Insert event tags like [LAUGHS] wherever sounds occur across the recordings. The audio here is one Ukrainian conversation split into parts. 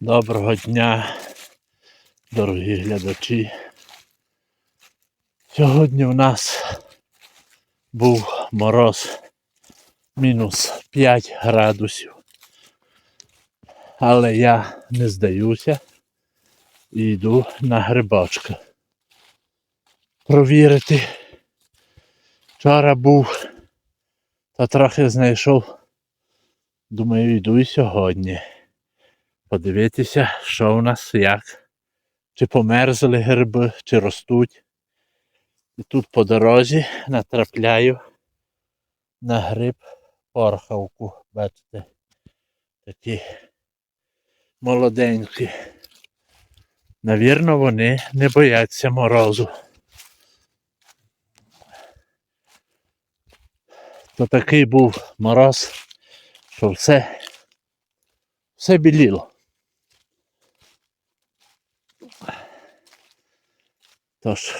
Доброго дня, дорогі глядачі. Сьогодні у нас був мороз мінус 5 градусів. Але я не здаюся і йду на грибочки. Провірити. Вчора був та трохи знайшов. Думаю, йду і сьогодні подивитися, що у нас як. Чи померзли гриби, чи ростуть. І тут по дорозі натрапляю на гриб порхавку. Бачите, такі молоденькі. Навірно, вони не бояться морозу. То такий був мороз, що все, все біліло. Тож,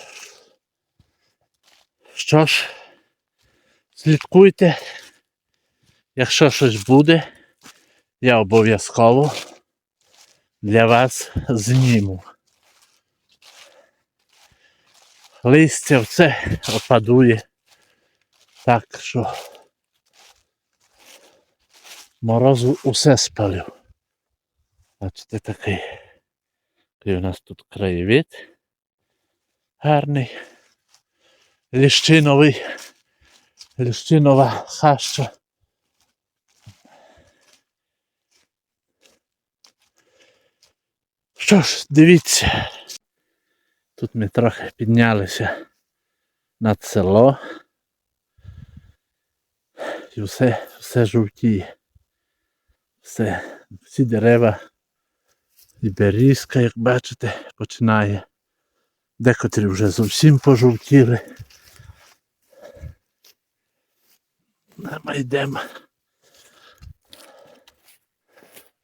що ж, слідкуйте, якщо щось буде, я обов'язково для вас зніму. Листя все опадує, так що морозу усе спалив. Бачите, такий, такий у нас тут краєвид гарний. Ліщиновий, ліщинова хаща. Що ж, дивіться. Тут ми трохи піднялися над село. І все, все жовтіє. Все, всі дерева. І берізка, як бачите, починає. Декотрі вже зовсім пожовтіли. Ми йдемо.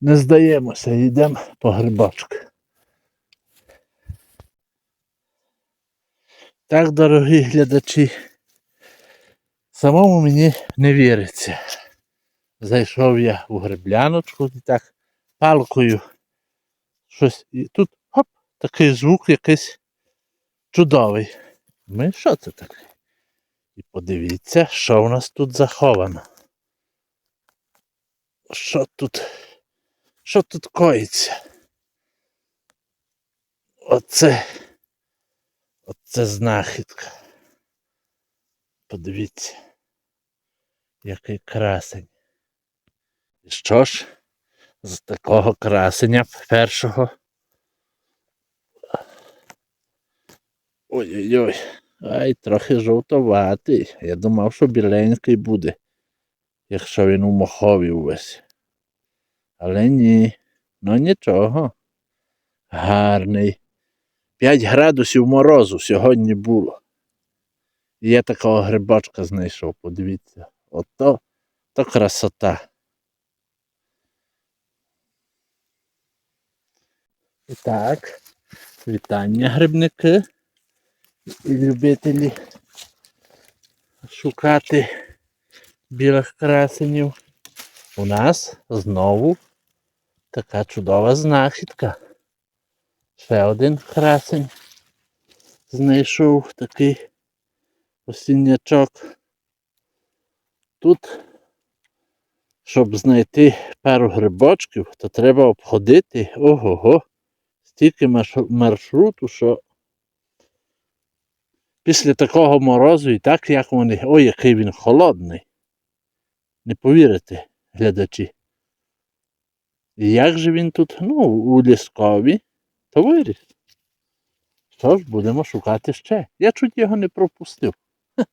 Не здаємося, йдемо по грибочку. Так, дорогі глядачі, самому мені не віриться. Зайшов я у грибляночку і так палкою щось. І тут хоп, такий звук якийсь чудовий. Ми що це таке? І подивіться, що в нас тут заховано. Що тут? Що тут коїться? Оце. Оце знахідка. Подивіться, який красень. І що ж, з такого красення першого. Ой-ой-ой, ай, трохи жовтоватий. Я думав, що біленький буде, якщо він у мохові увесь. Але ні, ну нічого. Гарний. 5 градусів морозу сьогодні було. І я такого грибочка знайшов, подивіться. Ото то красота. І так, вітання грибники любителі шукати білих красенів. У нас знову така чудова знахідка. Ще один красень знайшов такий осіннячок. Тут, щоб знайти пару грибочків, то треба обходити ого-го, стільки маршруту, що після такого морозу і так як вони. Ой, який він холодний. Не повірите, глядачі. І як же він тут? Ну, у ліскові, то виріс. Що ж, будемо шукати ще. Я чуть його не пропустив. Хе.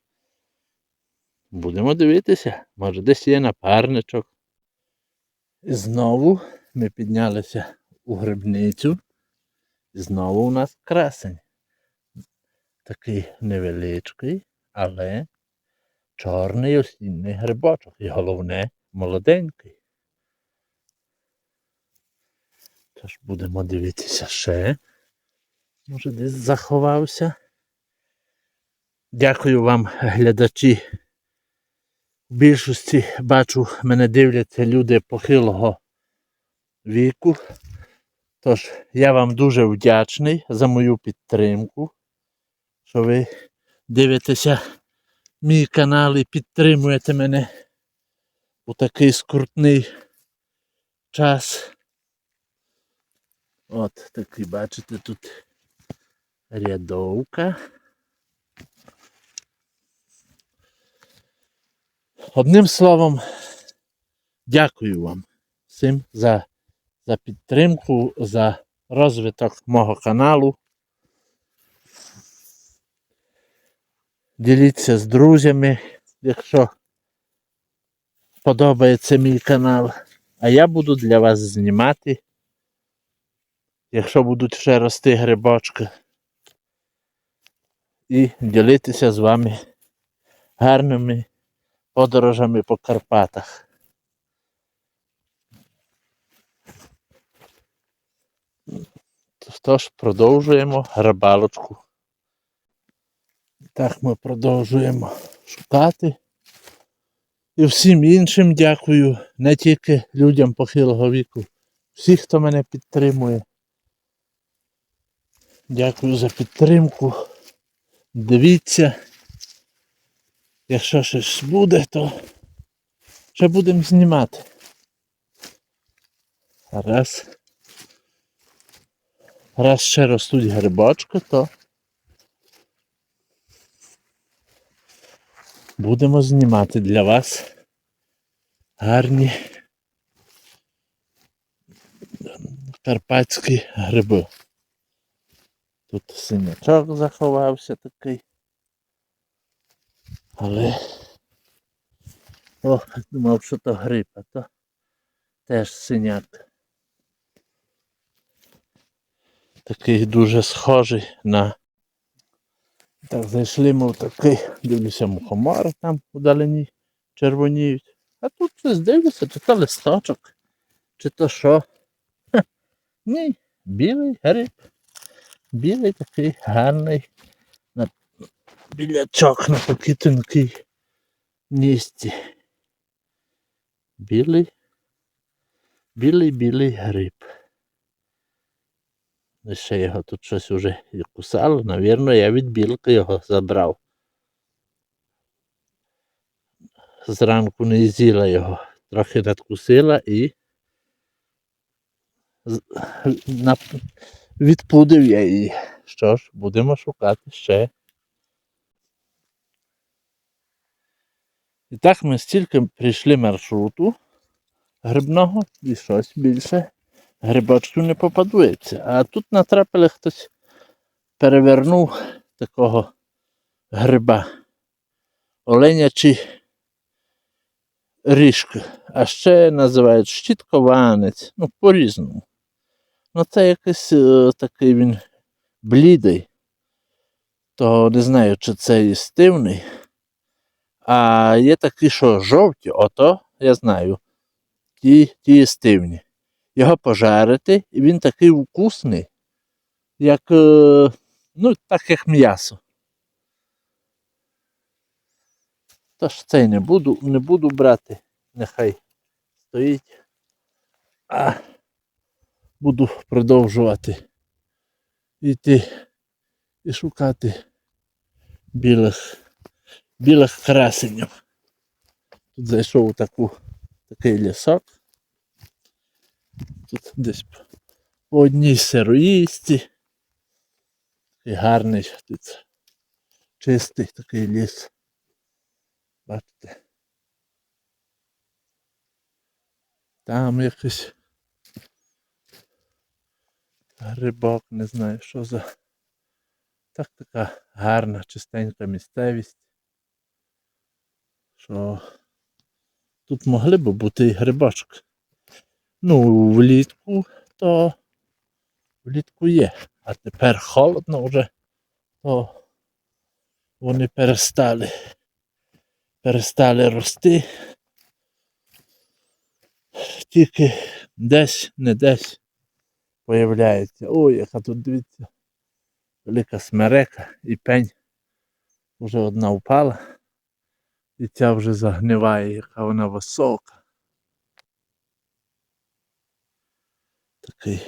[LAUGHS] Будемо дивитися, може десь є напарничок. І знову ми піднялися у грибницю. І знову у нас красень. Такий невеличкий, але чорний осінній грибочок. І головне молоденький. Тож будемо дивитися ще. Може десь заховався. Дякую вам, глядачі. В більшості бачу, мене дивляться люди похилого віку. Тож, я вам дуже вдячний за мою підтримку, що ви дивитеся мій канал і підтримуєте мене у такий скрутний час. От такий, бачите, тут рядовка. Одним словом, дякую вам всім за, за підтримку, за розвиток мого каналу. Діліться з друзями, якщо подобається мій канал. А я буду для вас знімати, якщо будуть ще рости грибочки. І ділитися з вами гарними подорожами по Карпатах. Тож продовжуємо рибалочку. Так ми продовжуємо шукати. І всім іншим дякую, не тільки людям похилого віку, всі, хто мене підтримує. Дякую за підтримку. Дивіться. Якщо щось буде, то ще будемо знімати. Раз. Раз ще ростуть грибочки, то будемо знімати для вас гарні карпатські гриби. Тут синячок заховався такий. Але о, думав, що то гриб, а то теж синяк. Такий дуже схожий на. Так, зайшли ми в такий, дивлюся, мухомори там вдалині червоніють. А тут щось дивлюся, чи то листочок, чи то що. Ха, ні, білий гриб. Білий такий гарний на білячок на такий тонкий місці. Білий, білий білий гриб. Ще його тут щось уже і кусало. Навірно, я від білки його забрав. Зранку не з'їла його. Трохи надкусила і відпудив я її. Що ж, будемо шукати ще. І так ми стільки прийшли маршруту грибного і щось більше грибочків не попадується. А тут натрапили хтось перевернув такого гриба. Оленячий ріжки. А ще називають щіткованець. Ну, по-різному. Ну, це якийсь е, такий він блідий. То не знаю, чи це їстивний. А є такі, що жовті, ото я знаю. Ті, ті їстивні. Його пожарити, і він такий вкусний, як, е, ну, так як м'ясо. Тож цей не буду, не буду брати, нехай стоїть. А буду продовжувати йти і шукати білих, білих красенів. Тут зайшов у таку, такий лісок. Тут десь по- одній сироїсті. Такий гарний тут чистий такий ліс. Бачите. Там якийсь грибок, не знаю, що за. Так така гарна, чистенька місцевість. Що тут могли б бути і грибочки. Ну, влітку то влітку є. А тепер холодно вже, то вони перестали перестали рости. Тільки десь, не десь появляється. Ой, яка тут дивіться. Велика смерека і пень. Вже одна впала. І ця вже загниває, яка вона висока. Такий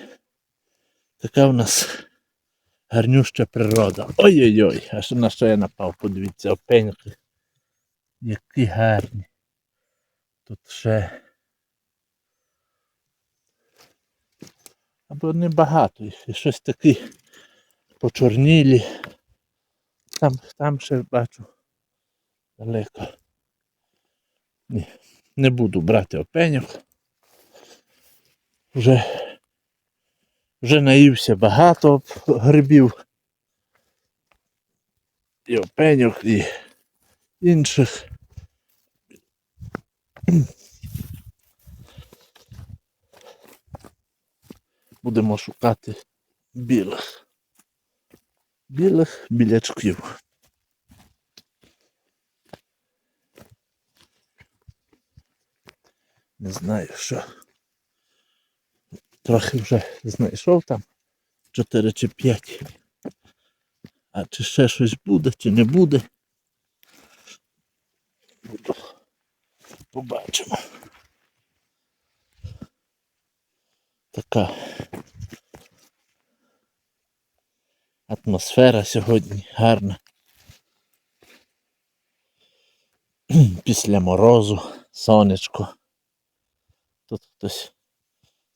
Така в нас гарнюща природа. Ой-ой-ой, аж на що я напав, подивіться, опеньки. Які гарні. Тут ще. Або небагато. І щось такі почорнілі. Там, там ще бачу далеко. Ні, не буду брати опеньок. Вже, вже наївся багато грибів. І опеньок, і інших. Будемо шукати білих. Білих білячків. Не знаю, що. Трохи вже знайшов там 4 чи 5. А чи ще щось буде, чи не буде. Побачимо. Така атмосфера сьогодні гарна. Після морозу, сонечко. Тут хтось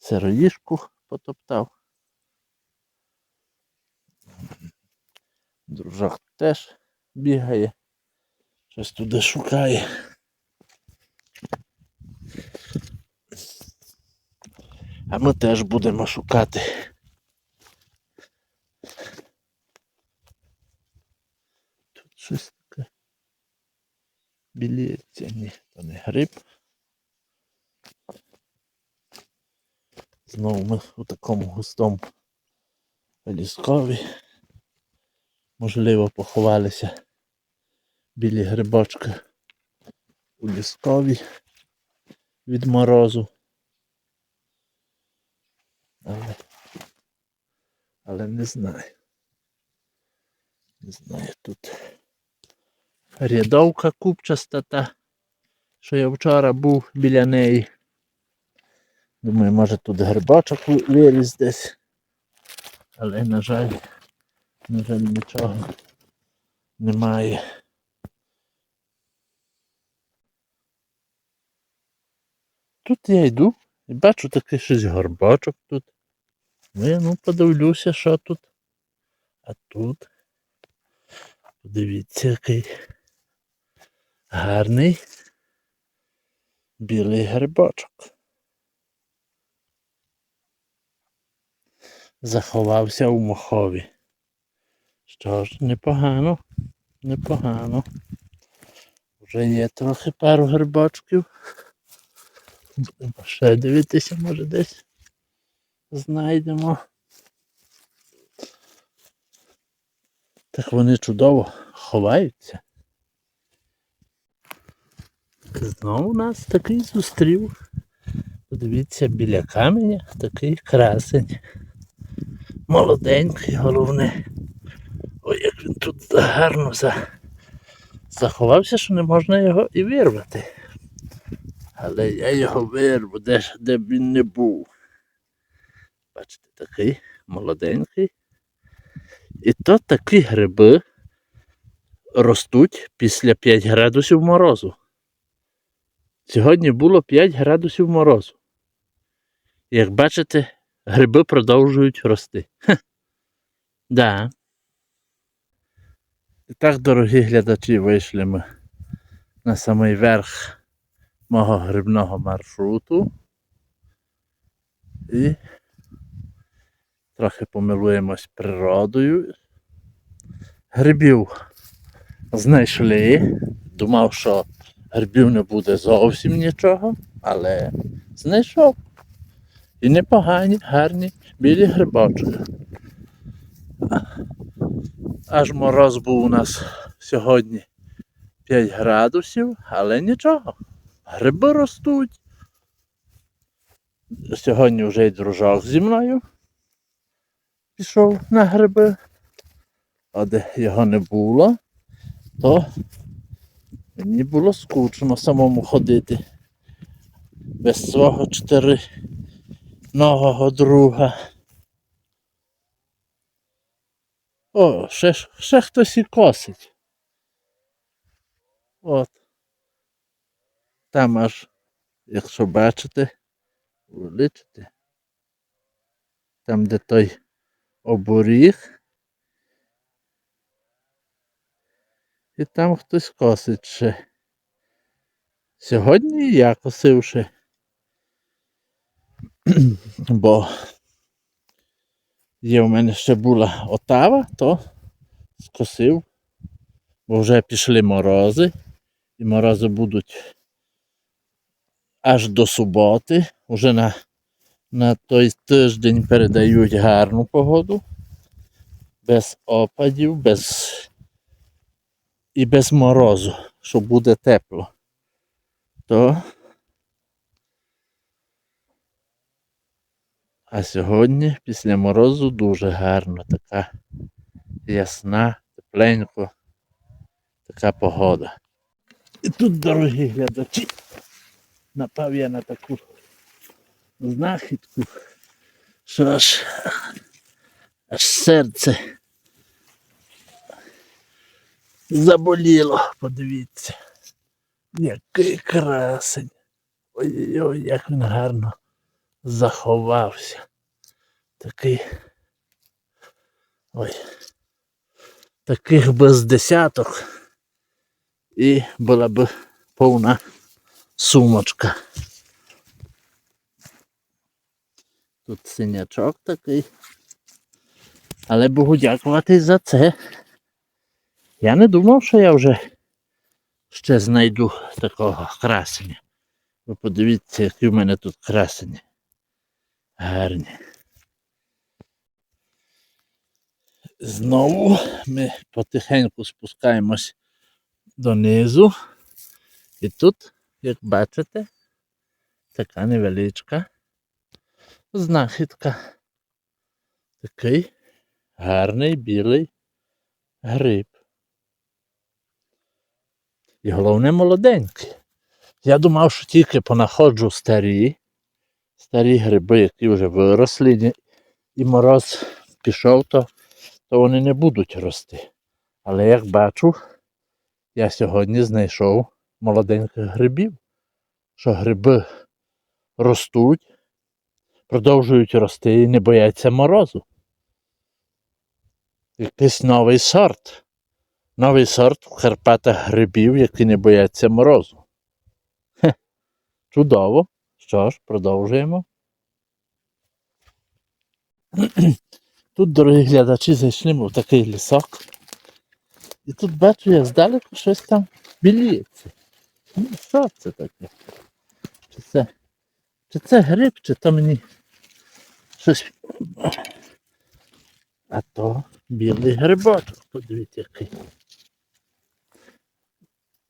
сироїшку потоптав. Дружок теж бігає, щось туди шукає. А ми теж будемо шукати. Тут щось таке. Біліється, ні, то не гриб. Знову ми у такому густому ліскові. Можливо, поховалися білі грибочки у ліскові від морозу. Але, але не знаю. Не знаю тут. Рядовка купчаста та, що я вчора був біля неї. Думаю, може тут грибочок ви- виріс десь. Але, на жаль, на жаль, нічого немає. Тут я йду і бачу такий щось горбочок тут. Ну, я ну подивлюся, що тут. А тут. Подивіться, який гарний білий грибочок. Заховався у мохові. Що ж, непогано, непогано. Вже є трохи пару грибочків. Будемо ще дивитися, може десь знайдемо. Так вони чудово ховаються. Знову нас такий зустрів. Подивіться, біля каменя такий красень. Молоденький, головне. Ой, як він тут гарно за... заховався, що не можна його і вирвати. Але я його вирву, де, де б він не був. Бачите, такий молоденький. І то такі гриби ростуть після 5 градусів морозу. Сьогодні було 5 градусів морозу. Як бачите, гриби продовжують рости. Хе. Да. І так, дорогі глядачі, вийшли ми на самий верх мого грибного маршруту. І трохи помилуємось природою. Грибів знайшли. Думав, що грибів не буде зовсім нічого, але знайшов. І непогані, гарні білі грибочки. Аж мороз був у нас сьогодні 5 градусів, але нічого. Гриби ростуть. Сьогодні вже й дружок зі мною пішов на гриби. А де його не було, то мені було скучно самому ходити без свого чотириногого друга. О, ще, ще хтось і косить. От. Там аж, якщо бачите, уличите. Там, де той оборіг. І там хтось косить ще. Сьогодні я косив ще. [CLEARS THROAT] Бо є в мене ще була отава, то скосив, бо вже пішли морози, і морози будуть аж до суботи. Уже на, на той тиждень передають гарну погоду, без опадів, без і без морозу, що буде тепло. То А сьогодні після морозу дуже гарно, така ясна, тепленько, така погода. І тут, дорогі глядачі, напав я на таку знахідку, що аж, аж серце заболіло, подивіться. Який красень. Ой-ой-ой, як він гарно заховався. Такий. Ой. Таких без десяток. І була б повна сумочка. Тут синячок такий. Але Богу дякувати за це. Я не думав, що я вже ще знайду такого красення. Ви подивіться, які в мене тут красені. Гарні. Знову ми потихеньку спускаємось донизу. І тут, як бачите, така невеличка знахідка. Такий гарний білий гриб. І головне молоденький. Я думав, що тільки понаходжу старі, старі гриби, які вже виросли, і мороз пішов, то, то вони не будуть рости. Але як бачу, я сьогодні знайшов молоденьких грибів, що гриби ростуть, продовжують рости і не бояться морозу. Якийсь новий сорт. Новий сорт в Карпатах грибів, які не бояться морозу. Хе, чудово. Що ж, продовжуємо. [CLEARS THROAT] Тут, дорогі глядачі, зайшли ми в такий лісок. І тут бачу, я здалеку щось там біліється. Ну, що це таке? Чи це, чи це гриб, чи то мені щось. А то білий грибочок, подивіться який.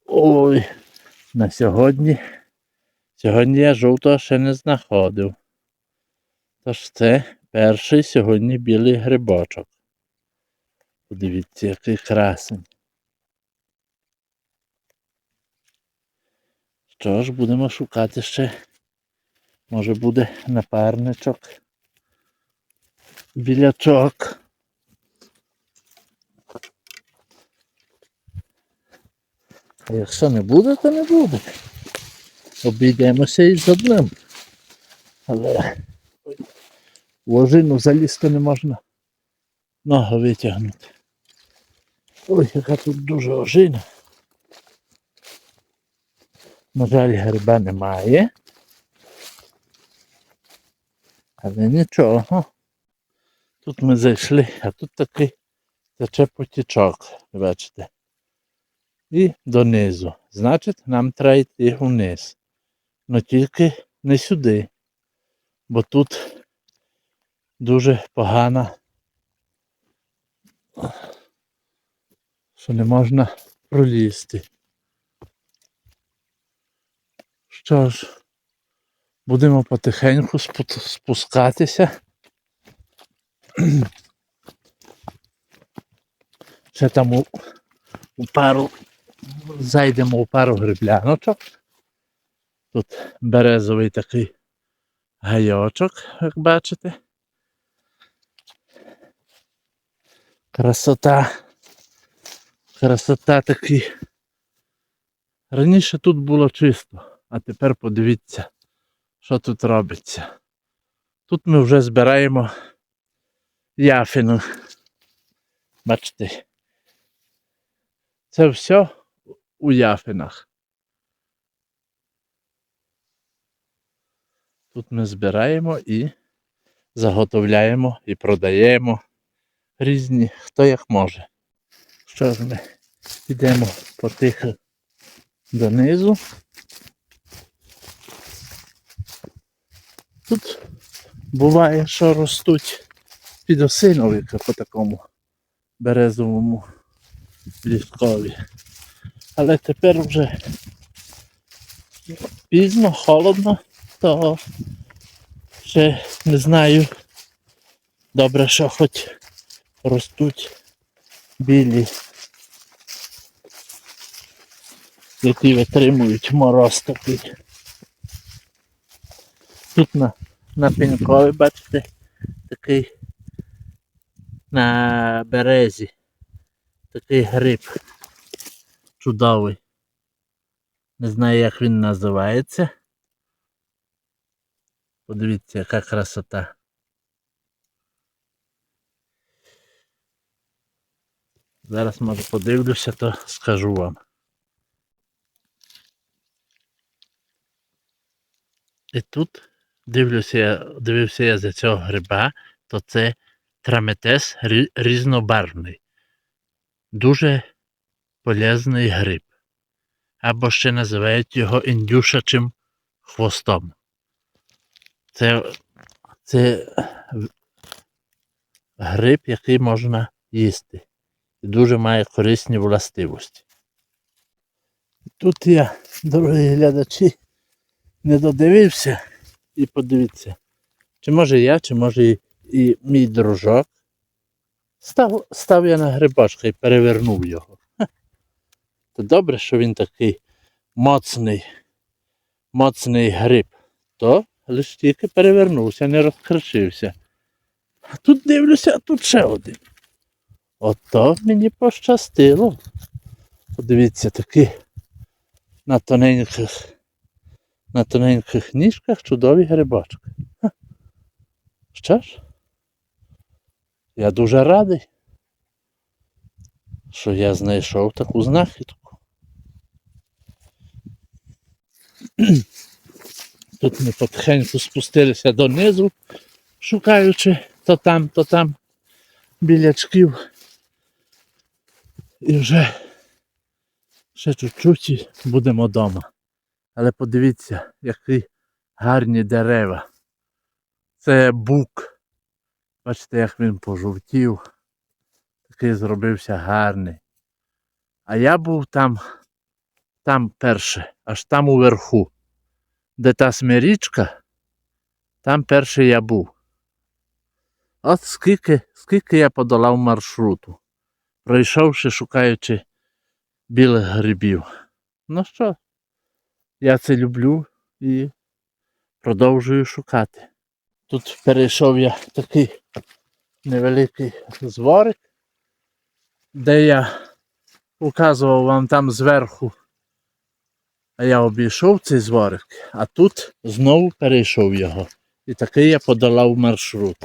Ой, на сьогодні. Сьогодні я жовтого ще не знаходив. Тож це перший сьогодні білий грибочок. Подивіться, який красень. Що ж, будемо шукати ще. Може буде напарничок. Білячок. А якщо не буде, то не буде. Обійдемося і з одним. Але в ожину залізти не можна ногу витягнути. Ой, яка тут дуже ожина. На жаль, гриба немає. Але нічого. Тут ми зайшли, а тут такий тече потічок, бачите. І донизу. Значить, нам треба йти вниз. Но тільки не сюди. Бо тут дуже погана, що не можна пролізти. Що ж, будемо потихеньку спускатися. Ще там у, у пару зайдемо у пару грибляночок. Тут березовий такий гайочок, як бачите. Красота. Красота такий. Раніше тут було чисто, а тепер подивіться, що тут робиться. Тут ми вже збираємо яфіну. Бачите. Це все у яфинах. Тут ми збираємо і заготовляємо і продаємо різні, хто як може. Що ж ми йдемо потихо донизу. Тут буває, що ростуть підосиновики по такому березовому ліскові. Але тепер вже пізно, холодно, то ще не знаю. Добре, що хоч ростуть білі, які витримують мороз такий. Тут на, на пенькові, бачите, такий на березі. Такий гриб чудовий. Не знаю, як він називається. Подивіться, яка красота. Зараз може подивлюся, то скажу вам. І тут дивлюся, я- дивився я за цього гриба, то це траметес рі- різнобарвний. Дуже полезний гриб. Або ще називають його індюшачим хвостом. Це, це гриб, який можна їсти. І дуже має корисні властивості. Тут я, дорогі глядачі, не додивився і подивіться, чи може я, чи може і, і мій дружок. Став, став я на грибочка і перевернув його. Ха. То добре, що він такий моцний, моцний гриб. То лише тільки перевернувся, не розкришився. А тут дивлюся, а тут ще один. Ото мені пощастило. Подивіться, такий на тоненьких, на тоненьких ніжках чудові грибочки. Ха. Що ж? Я дуже радий, що я знайшов таку знахідку. Тут ми потихеньку спустилися донизу, шукаючи то там, то там білячків. І вже ще чуть-чуть будемо вдома. Але подивіться, які гарні дерева. Це бук. Бачите, як він пожовтів. Такий зробився гарний. А я був там, там перше, аж там уверху, де та смирічка, там перший я був. От скільки, скільки я подолав маршруту, пройшовши, шукаючи білих грибів. Ну що, я це люблю і продовжую шукати. Тут перейшов я такий невеликий зворик, де я показував вам там зверху. А я обійшов цей зворик, а тут знову перейшов його. І такий я подолав маршрут.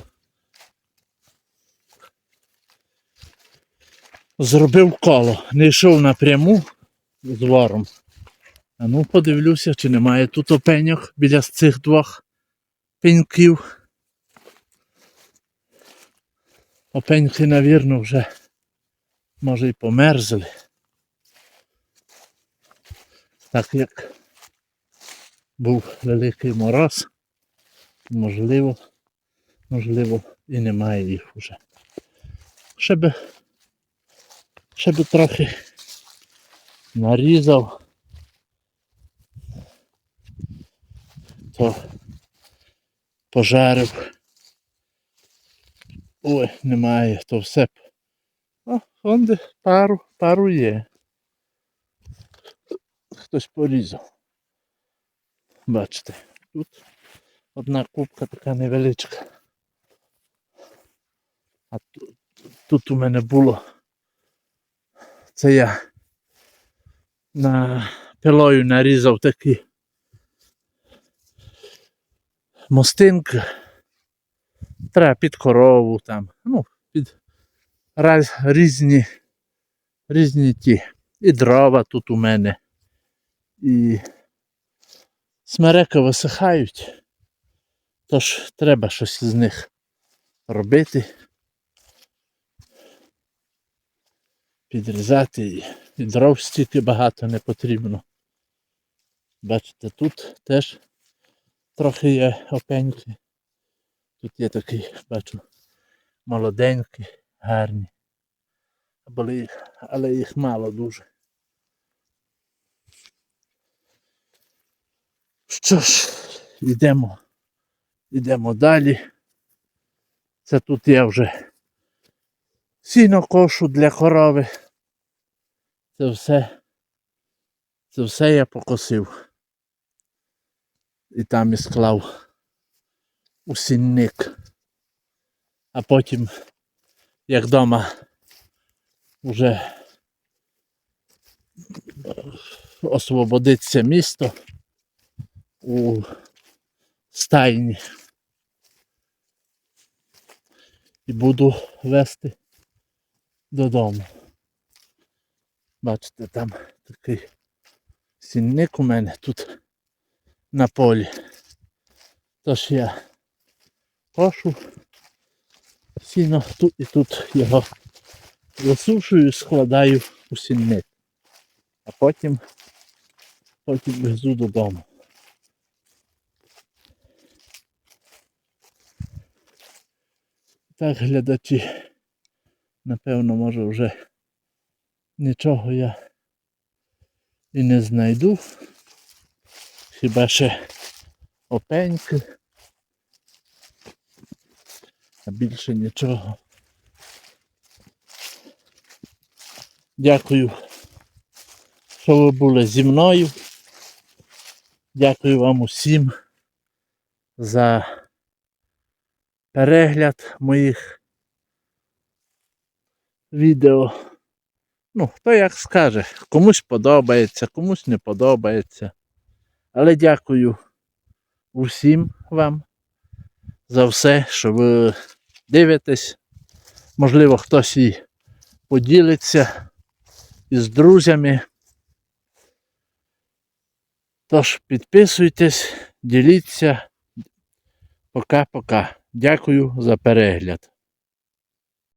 Зробив коло, не йшов напряму з вором. А ну подивлюся, чи немає тут опеньок біля цих двох пеньків. Опеньки, навірно, вже може і померзли. Так як був великий мороз, можливо, можливо, і немає їх вже. Ще би, трохи нарізав, то пожарив. Ой, немає, то все. О, он де пару, пару є. Хтось порізав. Бачите, тут одна кубка така невеличка. А тут, тут у мене було. Це я на пилою нарізав такі мостинки. Треба під корову там. Ну, під раз, різні, різні ті. І дрова тут у мене. І смерека висихають. Тож треба щось з них робити. Підрізати і, дров стільки багато не потрібно. Бачите, тут теж трохи є опеньки. Тут є такий, бачу, молоденькі, гарні. Але їх, але їх мало дуже. Що ж, йдемо, йдемо далі. Це тут я вже сіно кошу для корови. Це все. Це все я покосив. І там і склав у сінник. А потім, як вдома вже освободиться місто у стайні. І буду вести додому. Бачите, там такий сінник у мене тут на полі. Тож я кошу сіно тут і тут його засушую, складаю у сінник. А потім, потім везу додому. Так, глядачі, напевно, може вже нічого я і не знайду. Хіба ще опеньки. А більше нічого. Дякую, що ви були зі мною. Дякую вам усім за перегляд моїх відео. Ну, хто як скаже, комусь подобається, комусь не подобається. Але дякую усім вам за все, що ви дивитесь. Можливо, хтось і поділиться із друзями. Тож підписуйтесь, діліться. Пока-пока. Дякую за перегляд.